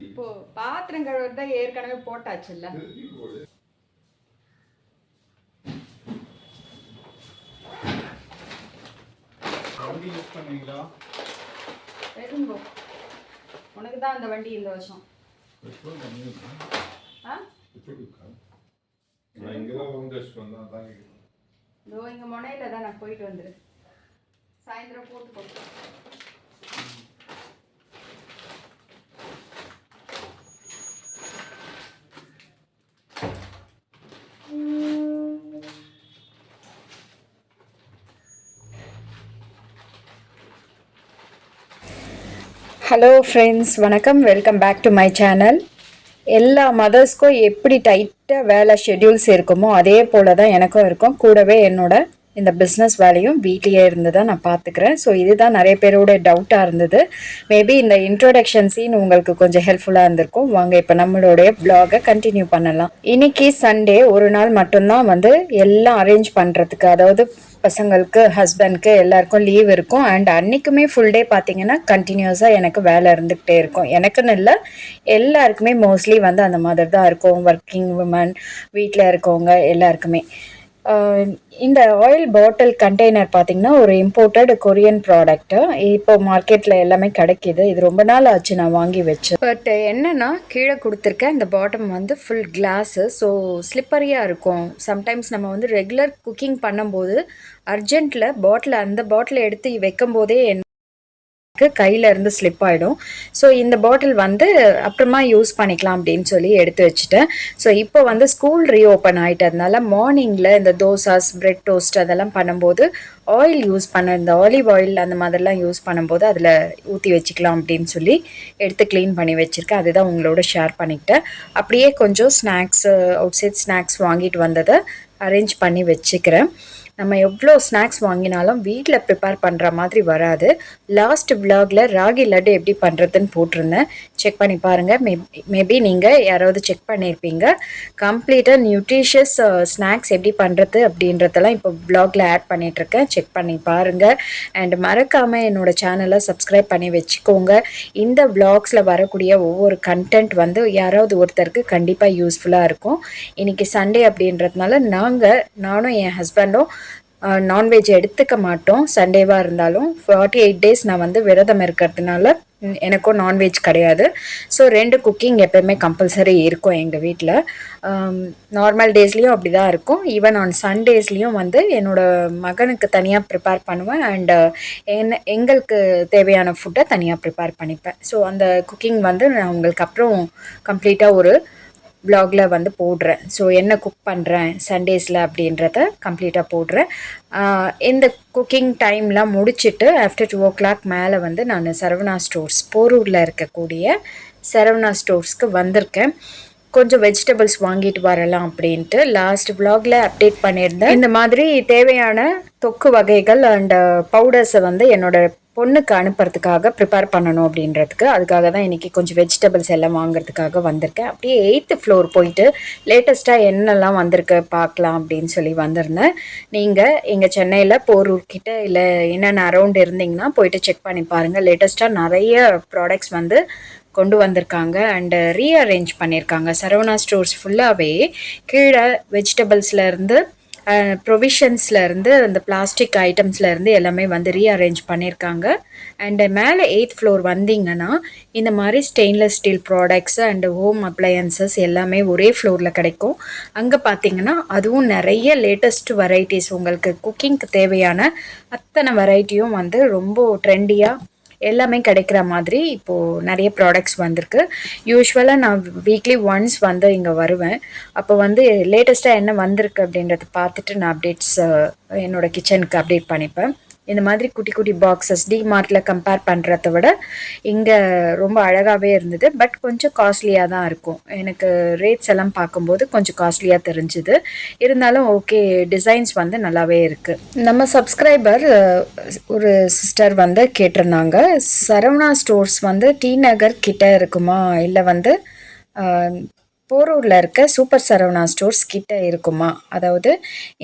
இப்போ பாத்திரம் கழுவுறது தான் ஏற்கனவே போட்டாச்சுல்ல? பெருங்கோ. உனக்கு தான் அந்த வண்டி இந்த வருஷம். நான் இங்கே தான் வந்து வச்சுட்டு வந்தேன் அதான் இதோ இங்கே முனையில் தான் நான் போயிட்டு வந்துரு. சாயந்தரம் போட்டுக்கோ ஹலோ ஃப்ரெண்ட்ஸ் வணக்கம். Welcome back to my channel எல்லா மதர்ஸ்க்கும் எப்படி டைட்டாக வேலை ஷெட்யூல்ஸ் இருக்குமோ அதே போல் தான் எனக்கும் இருக்கும். கூடவே என்னோட இந்த பிஸ்னஸ் வேலையும் வீட்லேயே இருந்து தான் நான் பார்த்துக்கிறேன் ஸோ இதுதான் நிறைய பேரோட டவுட்டாக இருந்தது. மேபி இந்த இன்ட்ரோடக்ஷன் சீன் உங்களுக்கு கொஞ்சம் ஹெல்ப்ஃபுல்லாக இருந்திருக்கும். வாங்க இப்போ நம்மளுடைய ப்ளாகை கண்டினியூ பண்ணலாம். இன்னைக்கு சண்டே ஒரு நாள் மட்டும்தான் வந்து எல்லாம் அரேஞ்ச் பண்ணுறதுக்கு அதாவது பசங்களுக்கு ஹஸ்பண்ட்க்கு எல்லாருக்கும் லீவ் இருக்கும். அண்ட் அன்னைக்குமே ஃபுல் டே பார்த்தீங்கன்னா கண்டினியூஸாக எனக்கு வேலை இருந்துக்கிட்டே இருக்கும். எனக்குன்னு இல்லை எல்லாருக்குமே மோஸ்ட்லி வந்து அந்த மாதிரி தான் இருக்கும். ஒர்க்கிங் உமன் வீட்டில் இருக்கவங்க எல்லாருக்குமே. இந்த ஆயில் பாட்டில் கண்டெய்னர் பார்த்தீங்கன்னா ஒரு இம்போர்ட்டட் கொரியன் ப்ராடக்ட்டு இப்போ மார்க்கெட்டில் எல்லாமே கிடைக்கிது. இது ரொம்ப நாள் ஆச்சு நான் வாங்கி வச்சேன் பட் என்னென்னா கீழே கொடுத்துருக்க இந்த பாட்டம் வந்து ஃபுல் கிளாஸு ஸோ ஸ்லிப்பரியாக இருக்கும். சம்டைம்ஸ் நம்ம வந்து ரெகுலர் குக்கிங் பண்ணும்போது அர்ஜென்ட்டில் பாட்டில் அந்த பாட்டிலை எடுத்து வைக்கும் போதே என்ன கையில் இருந்து ஸ்லிப் ஆகிடும் ஸோ இந்த பாட்டில் வந்து அப்புறமா யூஸ் பண்ணிக்கலாம் அப்படின்னு சொல்லி எடுத்து வச்சுட்டேன். ஸோ இப்போ வந்து ஸ்கூல் ரீஓப்பன் ஆகிட்டதுனால மார்னிங்கில் இந்த தோசாஸ் பிரெட் டோஸ்ட் அதெல்லாம் பண்ணும்போது ஆயில் யூஸ் பண்ண இந்த ஆலிவ் ஆயில் அந்த மாதிரிலாம் யூஸ் பண்ணும்போது அதில் ஊற்றி வச்சுக்கலாம் அப்படின்னு சொல்லி எடுத்து க்ளீன் பண்ணி வச்சுருக்கேன். அதுதான் உங்களோட ஷேர் பண்ணிக்கிட்டேன். அப்படியே கொஞ்சம் ஸ்நாக்ஸ் அவுட் சைட் ஸ்நாக்ஸ் வாங்கிட்டு வந்ததை அரேஞ்ச் பண்ணி வச்சுக்கிறேன். நம்ம எவ்வளோ ஸ்நாக்ஸ் வாங்கினாலும் வீட்டில் ப்ரிப்பேர் பண்ணுற மாதிரி வராது. லாஸ்ட் விலாகில் ராகி லட்டு எப்படி பண்ணுறதுன்னு போட்டிருந்தேன். செக் பண்ணி பாருங்கள் மே மேபி நீங்கள் யாராவது செக் பண்ணியிருப்பீங்க கம்ப்ளீட்டாக நியூட்ரிஷியஸ் ஸ்நாக்ஸ் எப்படி பண்ணுறது அப்படின்றதெல்லாம் இப்போ விலாகில் ஆட் பண்ணிகிட்ருக்கேன் செக் பண்ணி பாருங்கள் அண்ட் மறக்காமல் என்னோட சேனலை சப்ஸ்கிரைப் பண்ணி வச்சுக்கோங்க. இந்த விலாக்ஸில் வரக்கூடிய ஒவ்வொரு கண்டென்ட் வந்து யாராவது ஒருத்தருக்கு கண்டிப்பாக யூஸ்ஃபுல்லாக இருக்கும். இன்றைக்கி சண்டே அப்படின்றதுனால நாங்கள் நானும் என் ஹஸ்பண்டும் நான்வெஜ் எடுத்துக்க மாட்டோம். சண்டேவாக இருந்தாலும் ஃபார்ட்டி எயிட் டேஸ் நான் வந்து விரதம் இருக்கிறதுனால எனக்கும் நான்வெஜ் கிடையாது. ஸோ ரெண்டு குக்கிங் எப்போயுமே கம்பல்சரி இருக்கும் எங்கள் வீட்டில் நார்மல் டேஸ்லேயும் அப்படி தான் இருக்கும். ஈவன் ஆன் சண்டேஸ்லேயும் வந்து என்னோடய மகனுக்கு தனியாக ப்ரிப்பேர் பண்ணுவேன். அண்டு என்ன எங்களுக்கு தேவையான ஃபுட்டை தனியாக ப்ரிப்பேர் பண்ணிப்பேன். ஸோ அந்த குக்கிங் வந்து நான் உங்களுக்கு அப்புறம் கம்ப்ளீட்டாக ஒரு ப்ளாகில் வந்து போடுறேன். ஸோ என்ன குக் பண்ணுறேன் சண்டேஸில் அப்படின்றத கம்ப்ளீட்டாக போடுறேன். இந்த குக்கிங் டைம்லாம் முடிச்சுட்டு ஆஃப்டர் டூ ஓ கிளாக் மேலே வந்து நான் சரவணா ஸ்டோர்ஸ் போரூரில் இருக்கக்கூடிய சரவணா ஸ்டோர்ஸ்க்கு வந்திருக்கேன். கொஞ்சம் வெஜிடபிள்ஸ் வாங்கிட்டு வரலாம் அப்படின்ட்டு லாஸ்ட் vlogல அப்டேட் பண்ணியிருந்தேன். இந்த மாதிரி தேவையான தொக்கு வகைகள் அண்ட் பவுடர்ஸை வந்து என்னோட பொண்ணுக்கு அனுப்புறதுக்காக ப்ரிப்பேர் பண்ணணும் அப்படின்றதுக்கு அதுக்காக தான் இன்றைக்கி கொஞ்சம் வெஜிடபிள்ஸ் எல்லாம் வாங்குறதுக்காக வந்திருக்கேன். அப்படியே எயித்து ஃப்ளோர் போயிட்டு லேட்டஸ்ட்டாக என்னெல்லாம் வந்திருக்கு பார்க்கலாம் அப்படின்னு சொல்லி வந்திருந்தேன். நீங்கள் இங்கே சென்னையில் போரூர் கிட்டே இல்லை என்னென்ன அரௌண்ட் இருந்தீங்கன்னா போயிட்டு செக் பண்ணி பாருங்கள் லேட்டஸ்ட்டாக நிறைய ப்ராடக்ட்ஸ் வந்து கொண்டு வந்திருக்காங்க அண்டு ரீஅரேஞ்ச் பண்ணியிருக்காங்க சரவணா ஸ்டோர்ஸ் ஃபுல்லாகவே கீழே வெஜிடபிள்ஸ்லேருந்து இருந்து ப்ரொவிஷன்ஸில் இருந்து அந்த பிளாஸ்டிக் ஐட்டம்ஸில் இருந்து எல்லாமே வந்து ரீஅரேஞ்ச் பண்ணியிருக்காங்க அண்டு மேலே எயித் ஃப்ளோர் வந்தீங்கன்னா இந்த மாதிரி stainless steel products and home appliances எல்லாமே ஒரே ஃப்ளோரில் கிடைக்கும். அங்கே பார்த்தீங்கன்னா அதுவும் நிறைய லேட்டஸ்ட் வெரைட்டிஸ் உங்களுக்கு குக்கிங்க்கு தேவையான அத்தனை வெரைட்டியும் வந்து ரொம்ப ட்ரெண்டியாக எல்லாமே கிடைக்கிற மாதிரி இப்போது நிறைய ப்ராடக்ட்ஸ் வந்திருக்கு. யூஸ்வலாக நான் வீக்லி ஒன்ஸ் வந்து இங்கே வருவேன். அப்போ வந்து லேட்டஸ்ட்டாக என்ன வந்திருக்கு அப்படின்றத பார்த்துட்டு நான் அப்டேட்ஸ் என்னோட கிச்சனுக்கு அப்டேட் பண்ணிப்பேன். இந்த மாதிரி குட்டி குட்டி பாக்ஸஸ் டிமார்ட்டில் கம்பேர் பண்ணுறத விட இங்கே ரொம்ப அழகாகவே இருந்தது. பட் கொஞ்சம் காஸ்ட்லியாக தான் இருக்கும். எனக்கு ரேட்ஸ் எல்லாம் பார்க்கும்போது கொஞ்சம் காஸ்ட்லியாக தெரிஞ்சுது. இருந்தாலும் ஓகே டிசைன்ஸ் வந்து நல்லாவே இருக்குது நம்ம சப்ஸ்கிரைபர் ஒரு சிஸ்டர் வந்து கேட்டிருந்தாங்க. சரவணா ஸ்டோர்ஸ் வந்து டி நகர் கிட்ட இருக்குமா? இல்லை வந்து போரூரில் இருக்க சூப்பர் சரவணா ஸ்டோர்ஸ் கிட்ட இருக்குமா? அதாவது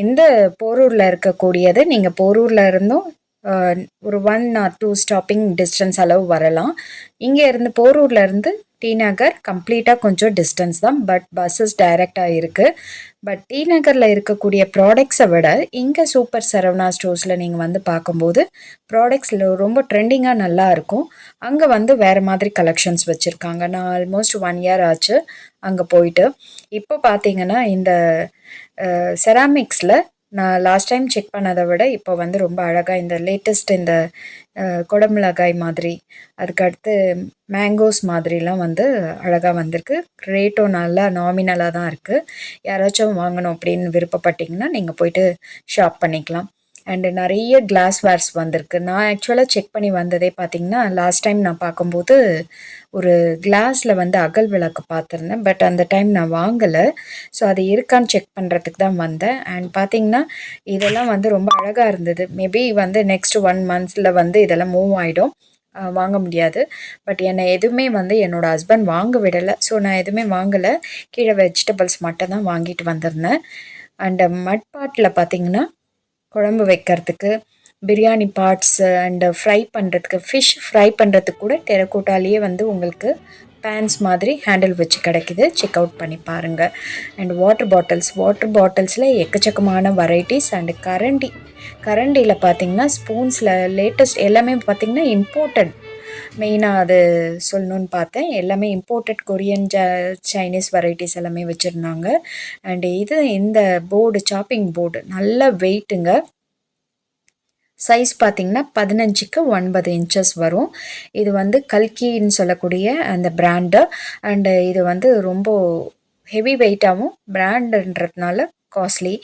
இந்த போரூரில் இருக்கக்கூடியது நீங்கள் போரூரில் இருந்தும் ஒரு one or two stopping distance அளவு வரலாம். இங்கே இருந்து போரூரில் இருந்து டி நகர் கம்ப்ளீட்டாக கொஞ்சம் டிஸ்டன்ஸ் தான் பட் பஸ்ஸஸ் டைரெக்டாக இருக்குது பட் டி நகரில் இருக்கக்கூடிய ப்ராடக்ட்ஸை விட இங்கே சூப்பர் சரவணா ஸ்டோர்ஸில் நீங்கள் வந்து பார்க்கும்போது ப்ராடக்ட்ஸில் ரொம்ப ட்ரெண்டிங்காக நல்லா இருக்கும். அங்கே வந்து வேறு மாதிரி கலெக்ஷன்ஸ் வச்சுருக்காங்க. நான் ஆல்மோஸ்ட் ஒன் இயர் ஆச்சு அங்கே போயிட்டு. இப்போ பார்த்தீங்கன்னா இந்த செராமிக்ஸில் நான் லாஸ்ட் டைம் செக் பண்ணதை விட இப்போ வந்து ரொம்ப அழகாக இந்த லேட்டஸ்ட் இந்த குடமிளகாய் மாதிரி அதுக்கடுத்து மேங்கோஸ் மாதிரிலாம் வந்து அழகாக வந்திருக்கு. ரேட்டும் நல்லா நாமினலாக தான் இருக்குது யாராச்சும் வாங்கணும் அப்படின்னு விருப்பப்பட்டிங்கன்னா நீங்கள் போயிட்டு ஷாப் பண்ணிக்கலாம். அண்டு நிறைய கிளாஸ் வேர்ஸ் வந்திருக்கு. நான் ஆக்சுவலாக செக் பண்ணி வந்ததே பார்த்தீங்கன்னா லாஸ்ட் டைம் நான் பார்க்கும்போது ஒரு கிளாஸில் வந்து அகல் விளக்கு பார்த்துருந்தேன். பட் அந்த டைம் நான் வாங்கலை. ஸோ அது இருக்கான்னு செக் பண்ணுறதுக்கு தான் வந்தேன். அண்ட் பார்த்தீங்கன்னா இதெல்லாம் வந்து ரொம்ப அழகாக இருந்தது. மேபி வந்து நெக்ஸ்ட் ஒன் மந்த்ஸில் வந்து இதெல்லாம் மூவ் ஆகிடும் வாங்க முடியாது. பட் என்னை எதுவுமே வந்து என்னோடய ஹஸ்பண்ட் வாங்க விடலை. ஸோ நான் எதுவுமே வாங்கலை. கீழே வெஜிடபிள்ஸ் மட்டும் தான் வாங்கிட்டு வந்திருந்தேன். அண்ட் மட்பாட்டில் பார்த்தீங்கன்னா குழம்பு வைக்கிறதுக்கு பிரியாணி பார்ட்ஸ் அண்டு ஃப்ரை பண்ணுறதுக்கு ஃபிஷ் ஃப்ரை பண்ணுறதுக்கு கூட டெரக்கோட்டாலேயே வந்து உங்களுக்கு பேன்ஸ் மாதிரி ஹேண்டில் வச்சு கிடைக்குது. செக் அவுட் பண்ணி பாருங்கள் அண்ட் வாட்டர் பாட்டில்ஸ் வாட்டர் பாட்டில்ஸில் எக்கச்சக்கமான வெரைட்டிஸ் அண்டு கரண்டி கரண்டியில் பார்த்தீங்கன்னா ஸ்பூன்ஸில் லேட்டஸ்ட் எல்லாமே பார்த்தீங்கன்னா இம்போர்ட்டட் மெயினாக அது சொல்லணும்னு பார்த்தேன். எல்லாமே இம்போர்ட்டட் கொரியன் ஜ சைனீஸ் வெரைட்டிஸ் எல்லாமே வச்சுருந்தாங்க. அண்டு இது இந்த போர்டு சாப்பிங் போர்டு நல்ல வெயிட்டுங்க சைஸ் பார்த்தீங்கன்னா பதினஞ்சுக்கு ஒன்பது இன்ச்சஸ் வரும். இது வந்து கல்கின்னு சொல்லக்கூடிய அந்த பிராண்டு அண்டு இது வந்து ரொம்ப ஹெவி வெயிட்டாகவும் பிராண்டுன்றதுனால காஸ்ட்லி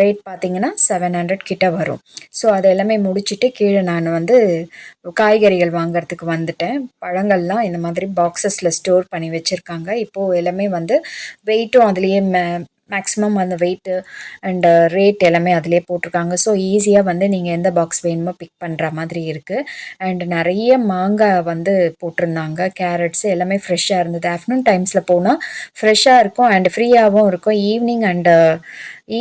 ரேட் பார்த்தீங்கன்னா செவன் ஹண்ட்ரட் கிட்ட வரும். ஸோ அது எல்லாமே முடிச்சுட்டு கீழே நான் வந்து காய்கறிகள் வாங்குறதுக்கு வந்துட்டேன். பழங்கள்லாம் இந்த மாதிரி பாக்ஸஸில் ஸ்டோர் பண்ணி வச்சுருக்காங்க. இப்போது எல்லாமே வந்து வெயிட்டும் அதுலேயே மே மேக்ஸிமம் அந்த வெயிட்டு அண்டு ரேட் எல்லாமே அதிலே போட்டிருக்காங்க. ஸோ ஈஸியாக வந்து நீங்கள் எந்த பாக்ஸ் வேணுமோ பிக் பண்ணுற மாதிரி இருக்குது அண்டு நிறைய மாங்காய் வந்து போட்டிருந்தாங்க. கேரட்ஸ் எல்லாமே ஃப்ரெஷ்ஷாக இருந்தது. ஆஃப்டர்நூன் டைம்ஸில் போனால் ஃப்ரெஷ்ஷாக இருக்கும் அண்டு ஃப்ரீயாகவும் இருக்கும். Evening and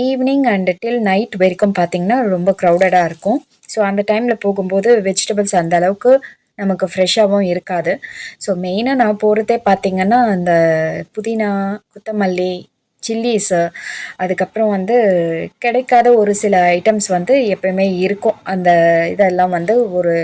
evening and till night வரைக்கும் பார்த்திங்கன்னா ரொம்ப க்ரௌடடாக இருக்கும். ஸோ அந்த டைமில் போகும்போது வெஜிடபிள்ஸ் அந்த அளவுக்கு நமக்கு ஃப்ரெஷ்ஷாகவும் இருக்காது. ஸோ மெயினாக நான் போகிறதே பார்த்திங்கன்னா அந்த புதினா கொத்தமல்லி சில்லிஸு அதுக்கப்புறம் வந்து கிடைக்காத ஒரு சில ஐட்டம்ஸ் வந்து எப்பயுமே இருக்கும். அந்த இதெல்லாம் வந்து ஒரு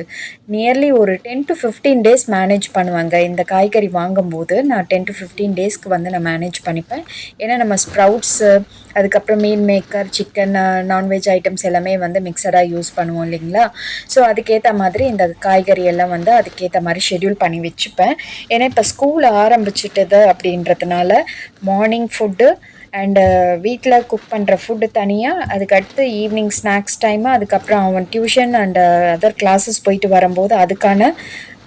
நியர்லி ஒரு ten to fifteen days manage பண்ணுவாங்க. இந்த காய்கறி வாங்கும்போது நான் டென் டு ஃபிஃப்டீன் டேஸ்க்கு வந்து நான் மேனேஜ் பண்ணிப்பேன். ஏன்னா நம்ம ஸ்ப்ரவுட்ஸு அதுக்கப்புறம் மீன் maker chicken non veg items எல்லாமே வந்து மிக்சடாக யூஸ் பண்ணுவோம் இல்லைங்களா? ஸோ அதுக்கேற்ற மாதிரி இந்த காய்கறி எல்லாம் வந்து அதுக்கேற்ற மாதிரி ஷெட்யூல் பண்ணி வச்சுப்பேன். ஏன்னா இப்போ ஸ்கூல் ஆரம்பிச்சிட்டது அப்படின்றதுனால மார்னிங் ஃபுட்டு அண்டு வீட்டில் குக் பண்ணுற ஃபுட்டு தனியாக அதுக்கடுத்து ஈவினிங் ஸ்நாக்ஸ் டைமு அதுக்கப்புறம் அவன் டியூஷன் அண்டு அதர் கிளாஸஸ் போயிட்டு வரும்போது அதுக்கான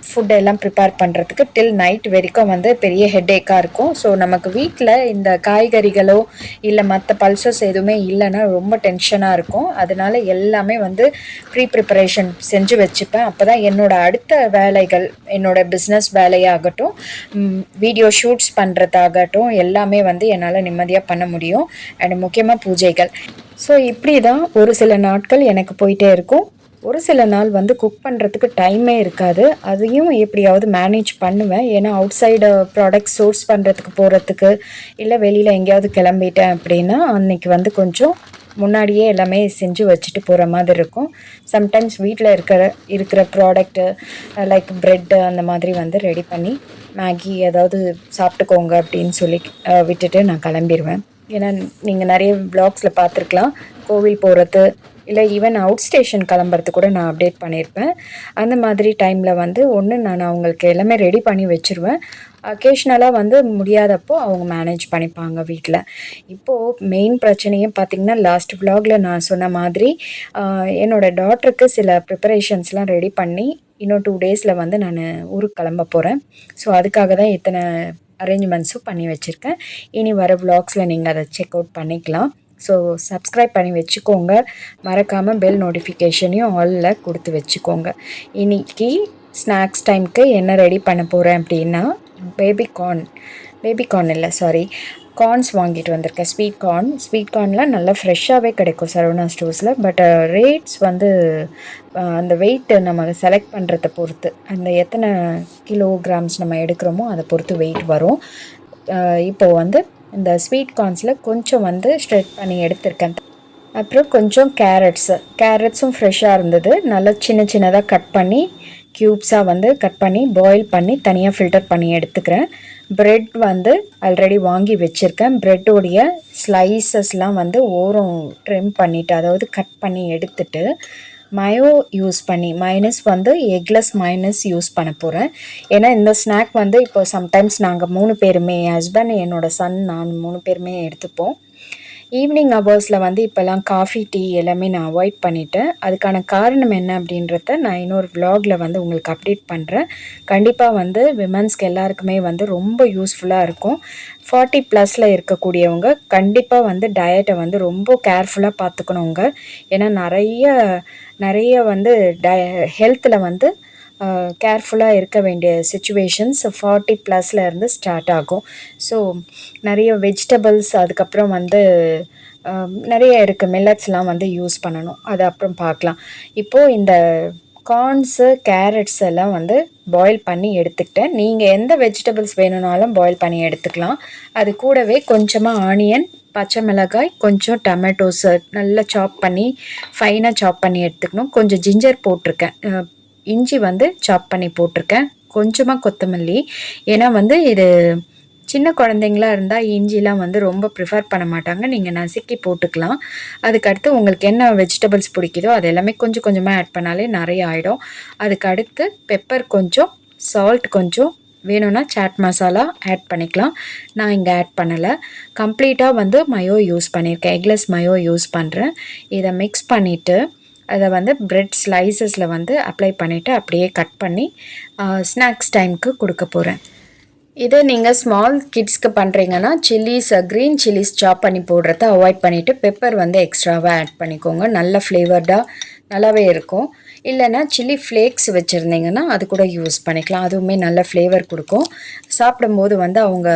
ஃபுட் எல்லாம் ப்ரிப்பேர் பண்ணுறதுக்கு டில் நைட் வரைக்கும் வந்து பெரிய ஹெட்டேக்காக இருக்கும். ஸோ நமக்கு வீட்டில் இந்த காய்கறிகளோ இல்லை மற்ற பல்சஸ் எதுவுமே இல்லைன்னா ரொம்ப டென்ஷனாக இருக்கும். அதனால எல்லாமே வந்து ப்ரீ ப்ரிப்பரேஷன் செஞ்சு வச்சுப்பேன். அப்போ தான் என்னோடய அடுத்த வேலைகள் என்னோட பிஸ்னஸ் வேலையாகட்டும் வீடியோ ஷூட்ஸ் பண்ணுறதாகட்டும் எல்லாமே வந்து என்னால் நிம்மதியாக பண்ண முடியும். அண்ட் முக்கியமாக பூஜைகள். ஸோ இப்படி தான் ஒரு சில நாட்கள் எனக்கு போயிட்டே இருக்கும். ஒரு சில நாள் வந்து குக் பண்ணுறதுக்கு டைமே இருக்காது. அதையும் எப்படியாவது மேனேஜ் பண்ணுவேன். ஏன்னா outside uh, product source பண்ணுறதுக்கு போகிறதுக்கு இல்லை வெளியில் எங்கேயாவது கிளம்பிட்டேன் அப்படின்னா அன்னைக்கு வந்து கொஞ்சம் முன்னாடியே எல்லாமே செஞ்சு வச்சுட்டு போகிற மாதிரி இருக்கும். சம்டைம்ஸ் வீட்டில் இருக்கிற இருக்கிற ப்ராடக்ட்டு லைக் ப்ரெட்டு அந்த மாதிரி வந்து ரெடி பண்ணி மேகி ஏதாவது சாப்பிட்டுக்கோங்க அப்படின்னு சொல்லி uh, விட்டுட்டு நான் கிளம்பிடுவேன் ஏன்னா நீங்கள் நிறைய வ்ளாக்ஸில் பார்த்துருக்கலாம். கோவில் போகிறது இல்லை ஈவன் அவுட் ஸ்டேஷன் கிளம்புறது கூட நான் அப்டேட் பண்ணியிருப்பேன் அந்த மாதிரி டைமில் வந்து ஒன்று நான் அவங்களுக்கு எல்லாமே ரெடி பண்ணி வச்சுருவேன். அக்கேஷ்னலாக வந்து முடியாதப்போ அவங்க மேனேஜ் பண்ணிப்பாங்க வீட்டில் இப்போது மெயின் பிரச்சனையே பார்த்திங்கன்னா லாஸ்ட் vlogல நான் சொன்ன மாதிரி என்னோடய என்னோட டாட்டருக்கு சில ப்ரிப்பரேஷன்ஸ்லாம் ரெடி பண்ணி இன்னும் டூ டேஸில் வந்து நான் ஊருக்கு கிளம்ப போகிறேன் ஸோ அதுக்காக தான் இத்தனை அரேஞ்ச்மெண்ட்ஸும் பண்ணி வச்சுருக்கேன். இனி வர vlogsல நீங்கள் அதை செக் அவுட் பண்ணிக்கலாம். ஸோ சப்ஸ்கிரைப் பண்ணி வச்சுக்கோங்க. மறக்காமல் பெல் நோட்டிஃபிகேஷனையும் ஆலில் கொடுத்து வச்சுக்கோங்க. இன்னைக்கு ஸ்நாக்ஸ் டைம்க்கு என்ன ரெடி பண்ண போகிறேன் அப்படின்னா பேபி கார்ன் பேபி கார்ன் இல்லை சாரி கார்ன்ஸ் வாங்கிட்டு வந்திருக்கேன். ஸ்வீட் கார்ன் ஸ்வீட் கார்ன்லாம் நல்லா ஃப்ரெஷ்ஷாகவே கிடைக்கும் சரவணா ஸ்டோர்ஸில் பட் ரேட்ஸ் வந்து அந்த வெயிட்டு நம்ம செலக்ட் பண்ணுறத பொறுத்து அந்த எத்தனை கிலோகிராம்ஸ் நம்ம எடுக்கிறோமோ அதை பொறுத்து வெயிட் வரும். இப்போது வந்து இந்த ஸ்வீட் கார்ன்ஸில் கொஞ்சம் வந்து ஸ்ட்ரெட் பண்ணி எடுத்திருக்கேன். அப்புறம் கொஞ்சம் கேரட்ஸு கேரட்ஸும் ஃப்ரெஷ்ஷாக இருந்தது. நல்லா சின்ன சின்னதாக கட் பண்ணி க்யூப்ஸாக வந்து கட் பண்ணி பாயில் பண்ணி தனியாக ஃபில்டர் பண்ணி எடுத்துக்கிறேன். ப்ரெட் வந்து ஆல்ரெடி வாங்கி வச்சுருக்கேன். ப்ரெட்டோடைய ஸ்லைசஸ்லாம் வந்து ஓரம் ட்ரிம் பண்ணிவிட்டு அதாவது கட் பண்ணி எடுத்துட்டு மயோ யூஸ் பண்ணி மைனஸ் வந்து எக்லெஸ் மைனஸ் யூஸ் பண்ண போகிறேன் ஏன்னா இந்த ஸ்நாக் வந்து இப்போ சம்டைம்ஸ் நாங்கள் மூணு பேருமே ஹஸ்பண்ட் என்னோட சன் நான் மூணு பேருமே எடுத்துப்போம். ஈவினிங் ஹவர்ஸில் வந்து இப்போல்லாம் காஃபி டீ எல்லாமே நான் அவாய்ட் பண்ணிட்டேன். அதுக்கான காரணம் என்ன அப்படின்றத நான் இன்னொரு விலாகில் வந்து உங்களுக்கு அப்டேட் பண்ணுறேன் கண்டிப்பாக வந்து விமன்ஸ்க்கு எல்லாருக்குமே வந்து ரொம்ப யூஸ்ஃபுல்லாக இருக்கும். ஃபார்ட்டி ப்ளஸில் இருக்கக்கூடியவங்க கண்டிப்பாக வந்து டயட்டை வந்து ரொம்ப கேர்ஃபுல்லாக பார்த்துக்கணுங்க. ஏன்னா நிறைய நிறைய வந்து டய ஹெல்த்தில் வந்து கேர்ஃபுல்லாக இருக்க வேண்டிய சுச்சுவேஷன்ஸ் ஃபார்ட்டி ப்ளஸில் இருந்து ஸ்டார்ட் ஆகும். ஸோ நிறைய வெஜிடபிள்ஸ் அதுக்கப்புறம் வந்து நிறைய இருக்குது மில்லட்ஸ்லாம் வந்து யூஸ் பண்ணணும். அது அப்புறம் பார்க்கலாம். இப்போது இந்த கார்ன்ஸு கேரட்ஸ் எல்லாம் வந்து பாயில் பண்ணி எடுத்துக்கிட்டேன். நீங்கள் எந்த வெஜிடபிள்ஸ் வேணும்னாலும் பாயில் பண்ணி எடுத்துக்கலாம். அது கூடவே கொஞ்சமாக ஆனியன் பச்சை மிளகாய் கொஞ்சம் டமேட்டோஸு நல்லா சாப் பண்ணி ஃபைனாக சாப் பண்ணி எடுத்துக்கணும். கொஞ்சம் ஜிஞ்சர் போட்டிருக்கேன். இஞ்சி வந்து சாப் பண்ணி போட்டிருக்கேன். கொஞ்சமாக கொத்தமல்லி. ஏன்னா வந்து இது சின்ன குழந்தைங்களா இருந்தால் இஞ்சிலாம் வந்து ரொம்ப ப்ரிஃபர் பண்ண மாட்டாங்க. நீங்கள் நசுக்கி போட்டுக்கலாம். அதுக்கடுத்து உங்களுக்கு என்ன வெஜிடபிள்ஸ் பிடிக்குதோ அது எல்லாமே கொஞ்சம் கொஞ்சமாக ஆட் பண்ணாலே நிறைய ஆகிடும் அதுக்கடுத்து பெப்பர் கொஞ்சம் சால்ட் கொஞ்சம் வேணும்னா சாட் மசாலா ஆட் பண்ணிக்கலாம். நான் இங்கே ஆட் பண்ணலை. கம்ப்ளீட்டாக வந்து மயோ யூஸ் பண்ணியிருக்கேன். எக்லெஸ் மயோ யூஸ் பண்ணுறேன் இதை மிக்ஸ் பண்ணிவிட்டு அதை வந்து பிரெட் ஸ்லைசஸில் வந்து அப்ளை பண்ணிவிட்டு அப்படியே கட் பண்ணி ஸ்நாக்ஸ் டைமுக்கு கொடுக்க போகிறேன் இதே நீங்கள் ஸ்மால் கிட்ஸ்க்கு பண்ணுறீங்கன்னா சில்லிஸ் க்ரீன் சில்லிஸ் சாப் பண்ணி போடுறத அவாய்ட் பண்ணிவிட்டு பெப்பர் வந்து எக்ஸ்ட்ராவாக ஆட் பண்ணிக்கோங்க. நல்ல ஃப்ளேவர்டாக நல்லாவே இருக்கும். இல்லைன்னா சில்லி ஃப்ளேக்ஸ் வச்சுருந்தீங்கன்னா அது கூட யூஸ் பண்ணிக்கலாம். அதுவுமே நல்ல ஃப்ளேவர் கொடுக்கும். சாப்பிடும்போது வந்து அவங்க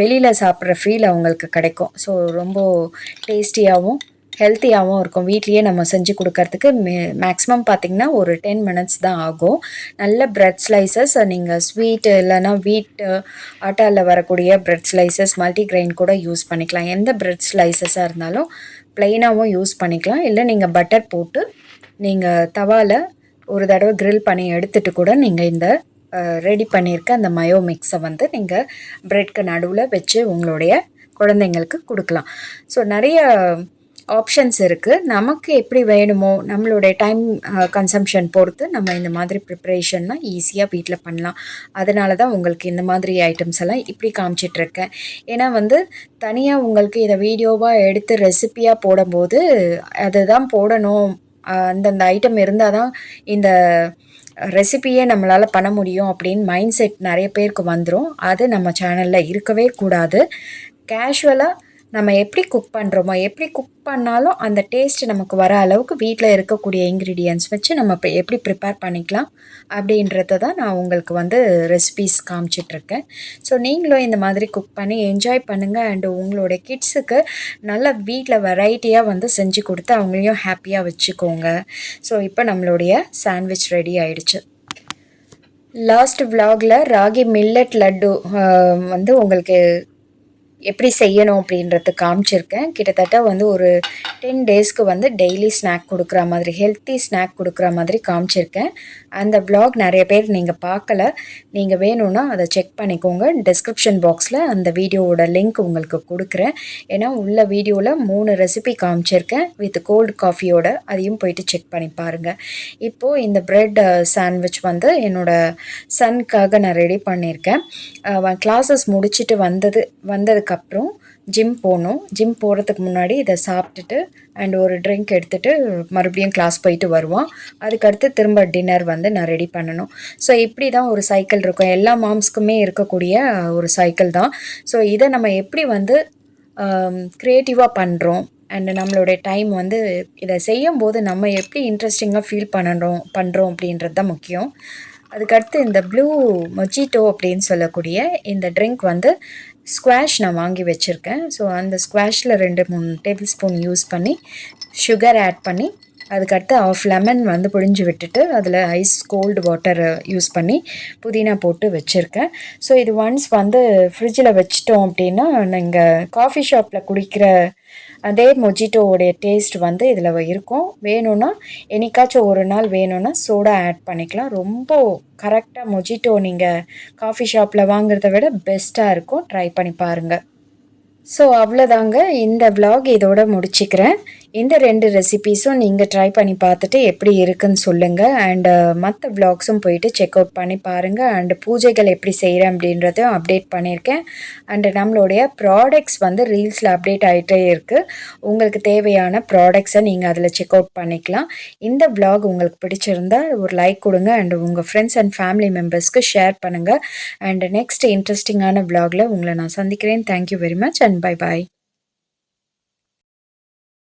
வெளியில் சாப்பிட்ற ஃபீல் அவங்களுக்கு கிடைக்கும். ஸோ ரொம்ப டேஸ்டியாகவும் ஹெல்த்தியாகவும் இருக்கும். வீட்லேயே நம்ம செஞ்சு கொடுக்கறதுக்கு மே மேக்ஸிமம் பார்த்திங்கன்னா ஒரு டென் மினிட்ஸ் தான் ஆகும். நல்ல பிரெட் ஸ்லைசஸ் நீங்கள் ஸ்வீட்டு இல்லைன்னா வீட்டு ஆட்டாவில் வரக்கூடிய பிரெட் ஸ்லைசஸ் மல்டிக்ரெயின் கூட யூஸ் பண்ணிக்கலாம். எந்த பிரெட் ஸ்லைசஸாக இருந்தாலும் ப்ளைனாகவும் யூஸ் பண்ணிக்கலாம். இல்லை நீங்கள் பட்டர் போட்டு நீங்கள் தவாவில் ஒரு தடவை க்ரில் பண்ணி எடுத்துகிட்டு கூட நீங்கள் இந்த ரெடி பண்ணியிருக்க அந்த மயோ மிக்ஸை வந்து நீங்கள் ப்ரெட்க்கு நடுவில் வச்சு உங்களுடைய குழந்தைங்களுக்கு கொடுக்கலாம். ஸோ நிறைய ஆப்ஷன்ஸ் இருக்குது நமக்கு எப்படி வேணுமோ நம்மளுடைய டைம் கன்சம்ஷன் பொறுத்து நம்ம இந்த மாதிரி ப்ரிப்ரேஷன்னா ஈஸியாக வீட்டில் பண்ணலாம். அதனால தான் உங்களுக்கு இந்த மாதிரி ஐட்டம்ஸ் எல்லாம் இப்படி காமிச்சிட்ருக்கேன் ஏன்னா வந்து தனியாக உங்களுக்கு இதை வீடியோவாக எடுத்து ரெசிப்பியாக போடும்போது அதுதான் போடணும். அந்தந்த ஐட்டம் இருந்தால் தான் இந்த ரெசிபியே நம்மளால் பண்ண முடியும் அப்படின்னு மைண்ட் செட் நிறைய பேருக்கு வந்துடும் அது நம்ம சேனலில் இருக்கவே கூடாது. கேஷுவலாக நம்ம எப்படி குக் பண்ணுறோமோ எப்படி குக் பண்ணாலும் அந்த டேஸ்ட் நமக்கு வர அளவுக்கு வீட்டில் இருக்கக்கூடிய இன்க்ரீடியன்ஸ் வச்சு நம்ம இப்போ எப்படி ப்ரிப்பேர் பண்ணிக்கலாம் அப்படின்றத தான் நான் உங்களுக்கு வந்து ரெசிபீஸ் காமிச்சிட்ருக்கேன். ஸோ நீங்களும் இந்த மாதிரி குக் பண்ணி என்ஜாய் பண்ணுங்கள் அண்டு உங்களோட கிட்ஸுக்கு நல்ல வீட்டில் வெரைட்டியாக வந்து செஞ்சு கொடுத்து அவங்களையும் ஹாப்பியாக வச்சுக்கோங்க. ஸோ இப்போ நம்மளுடைய சாண்ட்விச் ரெடி ஆயிடுச்சு. லாஸ்ட் விலாகில் ராகி மில்லட் லட்டு வந்து உங்களுக்கு எப்படி செய்யணும் அப்படின்றது காமிச்சிருக்கேன். கிட்டத்தட்ட வந்து ஒரு டென் டேஸ்க்கு வந்து டெய்லி ஸ்நாக் கொடுக்குற மாதிரி ஹெல்த்தி ஸ்நாக் கொடுக்குற மாதிரி காமிச்சிருக்கேன். அந்த vlog நிறைய பேர் நீங்கள் பார்க்கல. நீங்கள் வேணும்னா அதை செக் பண்ணிக்கோங்க. டிஸ்கிரிப்ஷன் பாக்ஸில் அந்த வீடியோவோட லிங்க் உங்களுக்கு கொடுக்குறேன். ஏன்னா உள்ள வீடியோவில் மூணு ரெசிபி காமிச்சிருக்கேன். வித் கோல்டு காஃபியோட அதையும் போயிட்டு செக் பண்ணி பாருங்கள் இப்போது இந்த பிரெட் சாண்ட்விச் uh, வந்து என்னோடய சனுக்காக நான் ரெடி பண்ணியிருக்கேன் அவன் கிளாஸஸ் முடிச்சுட்டு வந்தது அதுக்கப்புறம் ஜிம் போகணும் ஜிம் போகிறதுக்கு முன்னாடி இதை சாப்பிட்டுட்டு அண்ட் ஒரு ட்ரிங்க் எடுத்துகிட்டு மறுபடியும் கிளாஸ் போயிட்டு வருவான் அதுக்கடுத்து திரும்ப டின்னர் வந்து நான் ரெடி பண்ணணும். ஸோ இப்படி தான் ஒரு சைக்கிள் இருக்கும். எல்லா மாம்ஸ்க்குமே இருக்கக்கூடிய ஒரு சைக்கிள் தான். ஸோ இதை நம்ம எப்படி வந்து க்ரியேட்டிவாக பண்ணுறோம் அண்ட் நம்மளுடைய டைம் வந்து இதை செய்யும் போது நம்ம எப்படி இன்ட்ரெஸ்டிங்காக ஃபீல் பண்ணுறோம் பண்ணுறோம் அப்படின்றது தான் முக்கியம். அதுக்கடுத்து இந்த ப்ளூ மொஜிட்டோ அப்படின்னு சொல்லக்கூடிய இந்த ட்ரிங்க் வந்து ஸ்குவாஷ் நான் வாங்கி வச்சுருக்கேன். ஸோ அந்த ஸ்குவாஷில் ரெண்டு மூணு டேபிள் ஸ்பூன் யூஸ் பண்ணி சுகர் ஆட் பண்ணி அதுக்கடுத்து ஆஃப் லெமன் வந்து புழிஞ்சு விட்டுட்டு அதில் ஐஸ் கோல்டு வாட்டர் யூஸ் பண்ணி புதினா போட்டு வச்சுருக்கேன். ஸோ இது ஒன்ஸ் வந்து ஃப்ரிட்ஜில் வச்சிட்டோம் அப்படின்னா நீங்கள் காஃபி ஷாப்பில் குடிக்கிற அதே மொஜிட்டோவுடைய டேஸ்ட் வந்து இதில் இருக்கும். வேணும்னா என்னைக்காச்சும் ஒரு நாள் வேணும்னா சோடா ஆட் பண்ணிக்கலாம். ரொம்ப கரெக்டாக மொஜிட்டோ நீங்கள் காஃபி ஷாப்பில் வாங்குறத விட பெஸ்ட்டாக இருக்கும். ட்ரை பண்ணி பாருங்கள் ஸோ அவ்வளோதாங்க இந்த vlog இதோட முடிச்சுக்கிறேன். இந்த ரெண்டு ரெசிபீஸும் நீங்கள் ட்ரை பண்ணி பார்த்துட்டு எப்படி இருக்குன்னு சொல்லுங்கள் அண்டு uh, மற்ற வ்ளாக்ஸும் போயிட்டு செக் அவுட் பண்ணி பாருங்கள் அண்டு பூஜைகள் எப்படி செய்கிறேன் அப்படின்றதையும் அப்டேட் பண்ணியிருக்கேன். அண்டு நம்மளுடைய ப்ராடக்ட்ஸ் வந்து ரீல்ஸில் அப்டேட் ஆகிட்டே இருக்குது உங்களுக்கு தேவையான ப்ராடக்ட்ஸை நீங்கள் அதில் செக் அவுட் பண்ணிக்கலாம். இந்த ப்ளாக் உங்களுக்கு பிடிச்சிருந்தா ஒரு லைக் கொடுங்க. அண்டு உங்கள் ஃப்ரெண்ட்ஸ் அண்ட் ஃபேமிலி மெம்பர்ஸ்க்கு ஷேர் பண்ணுங்கள் அண்டு நெக்ஸ்ட் இன்ட்ரெஸ்டிங்கான ப்ளாகில் உங்களை நான் சந்திக்கிறேன். Thank you very much and bye bye